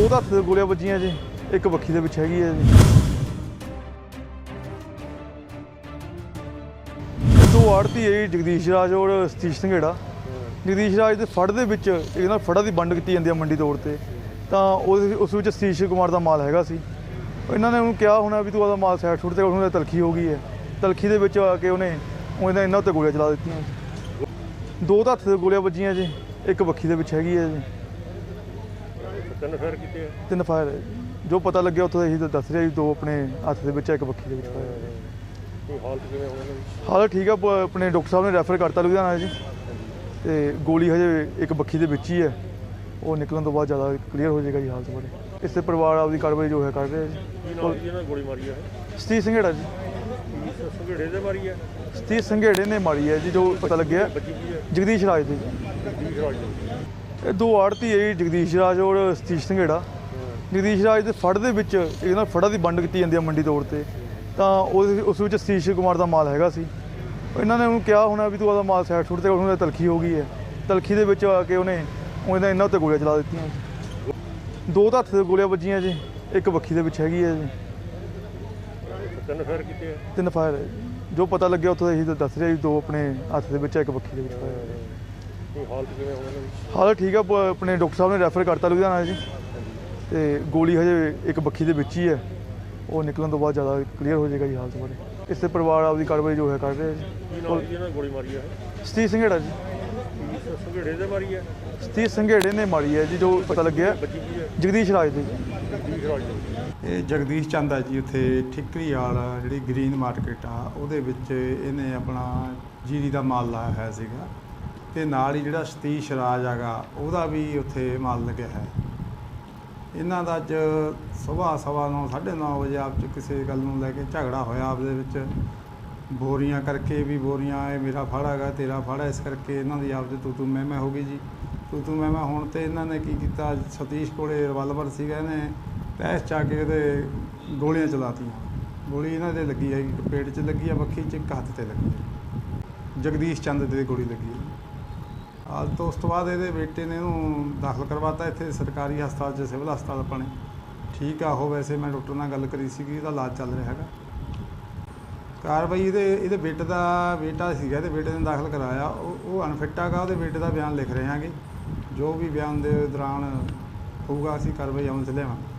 ਦੋ ਤਾਂ ਹੱਥ ਦੇ ਗੋਲੀਆਂ ਵੱਜੀਆਂ ਜੀ ਇੱਕ ਵੱਖੀ ਦੇ ਵਿੱਚ ਹੈਗੀ ਹੈ ਜੀ। ਦੋ ਆੜਤੀ ਹੈ ਜੀ, ਜਗਦੀਸ਼ ਰਾਜ ਔਰ ਸਤੀਸ਼ ਸੰਘੇੜਾ। ਜਗਦੀਸ਼ ਰਾਜ ਦੇ ਫੜ ਦੇ ਵਿੱਚ ਇਹ ਨਾਲ ਫੜਾ ਦੀ ਵੰਡ ਕੀਤੀ ਜਾਂਦੀ ਹੈ ਮੰਡੀ ਤੌਰ ਤੇ। ਤਾਂ ਉਹਦੇ ਉਸ ਵਿੱਚ ਸਤੀਸ਼ ਕੁਮਾਰ ਦਾ ਮਾਲ ਹੈਗਾ ਸੀ। ਇਹਨਾਂ ਨੇ ਉਹਨੂੰ ਕਿਹਾ ਹੋਣਾ ਵੀ ਤੂੰ ਆਦਾ ਮਾਲ ਸਾਈਡ ਛੁੱਟ ਤੇ ਉਹਨੂੰ ਤਲਖੀ ਹੋ ਗਈ ਹੈ। ਤਲਖੀ ਦੇ ਵਿੱਚ ਆ ਕੇ ਉਹਨੇ ਉਹਨਾਂ ਇਹਨਾਂ ਉੱਤੇ ਗੋਲੀਆਂ ਚਲਾ ਦਿੱਤੀਆਂ। ਦੋ ਤਾਂ ਹੱਥ ਦੇ ਗੋਲੀਆਂ ਵੱਜੀਆਂ ਜੀ ਇੱਕ ਵੱਖੀ ਦੇ ਵਿੱਚ ਹੈਗੀ ਹੈ ਜੀ। ਤਿੰਨ ਫੇਰ ਕੀਤੇ ਆ? ਤਿੰਨ ਫਾਇਰ ਜੀ। ਪਤਾ ਲੱਗਿਆ ਉੱਥੋਂ ਇਹੀ ਦੱਸ ਰਿਹਾ ਜੀ ਦੋ ਆਪਣੇ ਹੱਥ ਦੇ ਵਿੱਚ ਆ, ਇੱਕ ਬੱਖੀ ਦੇ ਵਿੱਚ ਫਾਇਰ ਕੋਈ ਹਾਲਤ ਕਿਵੇਂ ਇਹਨਾਂ ਦੀ? ਹਾਲ ਠੀਕ ਆ ਪ- ਆਪਣੇ ਡਾਕਟਰ ਸਾਹਿਬ ਨੇ ਰੈਫਰ ਕਰਤਾ ਲੁਧਿਆਣਾ ਜੀ। ਤੇ ਗੋਲੀ ਹਜੇ ਇੱਕ ਬੱਖੀ ਦੇ ਵਿੱਚ ਹੀ ਹੈ ਉਹ ਨਿਕਲਣ ਤੋਂ ਬਾਅਦ ਜ਼ਿਆਦਾ ਕਲੀਅਰ ਹੋ ਜਾਏਗਾ ਜੀ ਹਾਲਤ ਬਾਰੇ। ਇਸ ਪਰਿਵਾਰ ਆਪਦੀ ਕਾਰਵਾਈ ਜੋ ਹੈ ਕਰ ਰਿਹਾ ਕੀ ਜੀ ਨਾਮ ਜੀ ਨੇ ਗੋਲੀ ਮਾਰੀ ਆ? ਇਹ? ਸਤੀਸ਼ ਸੰਘੇੜਾ ਜੀ। ਸੰਘੇੜੇ ਦੇ ਮਾਰੀ ਆ? ਸਤੀਸ਼ ਸੰਘੇੜੇ ਨੇ ਮਾਰੀ ਹੈ ਜੀ ਜੋ ਪਤਾ ਲੱਗਿਆ। ਬੱਜੀ ਕੀ ਆ? ਜਗਦੀਸ਼ ਰਾਜ ਦੇ ਜੀ। ਜਗਦੀਸ਼ ਰਾਜ ਦੀ। ਇਹ ਦੋ ਆੜਤੀ ਹੈ ਜਗਦੀਸ਼ ਰਾਜ ਔਰ ਸਤੀਸ਼ ਸੰਘੇੜਾ। ਜਗਦੀਸ਼ ਰਾਜ ਦੇ ਫੜ ਦੇ ਵਿੱਚ ਇਹ ਨਾਲ ਫੜਾ ਦੀ ਵੰਡ ਕੀਤੀ ਜਾਂਦੀ ਹੈ ਮੰਡੀ ਤੌਰ ਤੇ। ਤਾਂ ਉਸ ਉਸ ਵਿੱਚ ਸਤੀਸ਼ ਕੁਮਾਰ ਦਾ ਮਾਲ ਹੈਗਾ ਸੀ। ਇਹਨਾਂ ਨੇ ਉਹਨੂੰ ਕਿਹਾ ਹੋਣਾ ਵੀ ਤੂੰ ਆਦਾ ਮਾਲ ਸਾਈਡ ਛੁੱਟ ਤੇ ਉਹਨੂੰ ਤਲਖੀ ਹੋ ਗਈ ਹੈ। ਤਲਖੀ ਦੇ ਵਿੱਚ ਆ ਕੇ ਉਹਨੇ ਉਹਨਾਂ ਇਹਨਾਂ ਉੱਤੇ ਗੋਲੀਆਂ ਚਲਾ ਦਿੱਤੀਆਂ ਦੋ ਤਾਂ ਹੱਥ ਦੇ ਗੋਲੀਆਂ ਵੱਜੀਆਂ ਜੀ ਇੱਕ ਬੱਖੀ ਦੇ ਵਿੱਚ ਹੈਗੀ ਹੈ ਜੀ। ਤਿੰਨ ਫੇਰ ਕੀਤੇ ਤਿੰਨ ਫਾਇਰ ਜੀ। ਪਤਾ ਲੱਗਿਆ ਉੱਥੋਂ ਇਹੀ ਦੱਸ ਰਿਹਾ ਜੀ ਦੋ ਆਪਣੇ ਹੱਥ ਦੇ ਵਿੱਚ ਇੱਕ ਬੱਖੀ ਦੇ ਵਿੱਚ ਫਾਇਰ ਕੋਈ ਹਾਲਤ ਕਿਵੇਂ ਠੀਕ ਆ ਪ- ਆਪਣੇ ਡਾਕਟਰ ਸਾਹਿਬ ਨੇ ਰੈਫਰ ਕਰਤਾ ਲੁਧਿਆਣਾ ਜੀ। ਤੇ ਗੋਲੀ ਹਜੇ ਇੱਕ ਬੱਖੀ ਦੇ ਵਿੱਚ ਹੀ ਹੈ। ਉਹ ਨਿਕਲਣ ਤੋਂ ਬਾਅਦ ਜ਼ਿਆਦਾ ਕਲੀਅਰ ਹੋ ਜਾਏਗਾ ਜੀ ਹਾਲਤ ਬਾਰੇ। ਇਸ ਪਰਿਵਾਰ ਆਪਦੀ ਕਾਰਵਾਈ ਜੋ ਹੈ ਕਰ ਰਿਹਾ ਕੀ ਜੀ ਜੀ ਇਹਨਾਂ ਗੋਲੀ ਮਾਰੀ ਆ ਇਹ? ਸਤੀਸ਼ ਸੰਘੇੜਾ ਜੀ। ਕੀ ਸੰਘੇੜੇ ਦੇ ਮਾਰੀ ਆ ਸਤੀਸ਼ ਸੰਘੇੜੇ ਨੇ ਮਾਰੀ ਹੈ ਜੀ ਜੋ ਪਤਾ ਲੱਗਿਆ ਕੀ ਆ ਜਗਦੀਸ਼ ਰਾਜ ਦੇ। ਜੀ ਜਗਦੀਸ਼ ਰਾਜ ਦੀ। ਇਹ ਜਗਦੀਸ਼ ਚੰਦ ਹੈ ਜੀ ਉੱਥੇ ਠਿਕਰੀ ਵਾਲ ਜਿਹੜੀ ਗ੍ਰੀਨ ਮਾਰਕੀਟ ਆ ਉਹਦੇ ਵਿੱਚ ਇਹਨੇ ਆਪਣਾ ਜੀਰੀ ਦਾ ਮਾਲ ਲਾਇਆ ਹੋਇਆ ਸੀਗਾ। ਤੇ ਨਾਲ ਹੀ ਜਿਹੜਾ ਸਤੀਸ਼ ਰਾਜ ਹੈਗਾ, ਉਹਦਾ ਵੀ ਉੱਥੇ ਮਾਲ ਲੱਗਿਆ ਹੈ। ਇਹਨਾਂ ਦਾ ਅੱਜ ਸਵੇਰ ਸਵਾ ਨੌ 9:30 ਵਜੇ ਆਪ ਚ ਕਿਸੇ ਗੱਲ ਨੂੰ ਲੈ ਕੇ ਝਗੜਾ ਹੋਇਆ ਆਪ ਦੇ ਵਿੱਚ। ਬੋਰੀਆਂ ਕਰਕੇ ਵੀ ਬੋਰੀਆਂ, ਇਹ ਮੇਰਾ ਫੜ ਹੈਗਾ, ਤੇਰਾ ਫੜ ਹੈ, ਇਸ ਕਰਕੇ ਇਹਨਾਂ ਦੀ ਆਪਦੇ ਤੂੰ ਤੂੰ ਮੈਂ ਮੈਂ ਹੋ ਗਈ ਜੀ। ਤੂੰ ਤੂੰ ਮੈਂ ਮੈਂ ਹੋਣ ਤੇ ਇਹਨਾਂ ਨੇ ਕੀ ਕੀਤਾ? ਸਤੀਸ਼ ਕੋਲੇ ਰਿਵਾਲਵਰ ਸੀਗਾ ਇਹਨੇ, ਤੈਸ ਚਾ ਕੇ ਉਹਦੇ ਗੋਲੀਆਂ ਚਲਾਤੀਆਂ। ਗੋਲੀ ਇਹਨਾਂ ਦੇ ਲੱਗੀ ਹੈਗੀ ਇੱਕ ਪੇਟ 'ਚ ਲੱਗੀ ਆ ਬੱਖੀ 'ਚ ਇੱਕ ਹੱਥ ਤੇ ਲੱਗੀ ਜਗਦੀਸ਼ ਚੰਦ ਦੇ ਗੋਲੀ ਲੱਗੀ ਆ ਤੋਂ ਉਸ ਤੋਂ ਬਾਅਦ ਇਹਦੇ ਬੇਟੇ ਨੇ ਇਹਨੂੰ ਦਾਖਲ ਕਰਵਾਤਾ ਇੱਥੇ ਸਰਕਾਰੀ ਹਸਪਤਾਲ 'ਚ, ਸਿਵਲ ਹਸਪਤਾਲ ਆਪਣੇ। ਠੀਕ ਆ, ਉਹ ਵੈਸੇ ਮੈਂ ਡਾਕਟਰ ਨਾਲ ਗੱਲ ਕਰੀ ਸੀਗੀ ਇਹਦਾ ਇਲਾਜ ਚੱਲ ਰਿਹਾ ਹੈਗਾ। ਕਾਰਵਾਈ ਇਹਦੇ ਇਹਦੇ ਬੇਟੇ ਦਾ ਬੇਟਾ ਸੀਗਾ, ਇਹਦੇ ਬੇਟੇ ਨੇ ਦਾਖਲ ਕਰਾਇਆ। ਉਹ ਉਹ ਅਨਫਿਟ ਹੈਗਾ ਉਹਦੇ ਬੇਟੇ ਦਾ ਬਿਆਨ ਲਿਖ ਰਹੇ ਹਾਂਗੇ। ਜੋ ਵੀ ਬਿਆਨ ਦੇ ਦੌਰਾਨ ਹੋਊਗਾ, ਅਸੀਂ ਕਾਰਵਾਈ ਅਮਲ 'ਚ ਲਿਆਵਾਂਗੇ।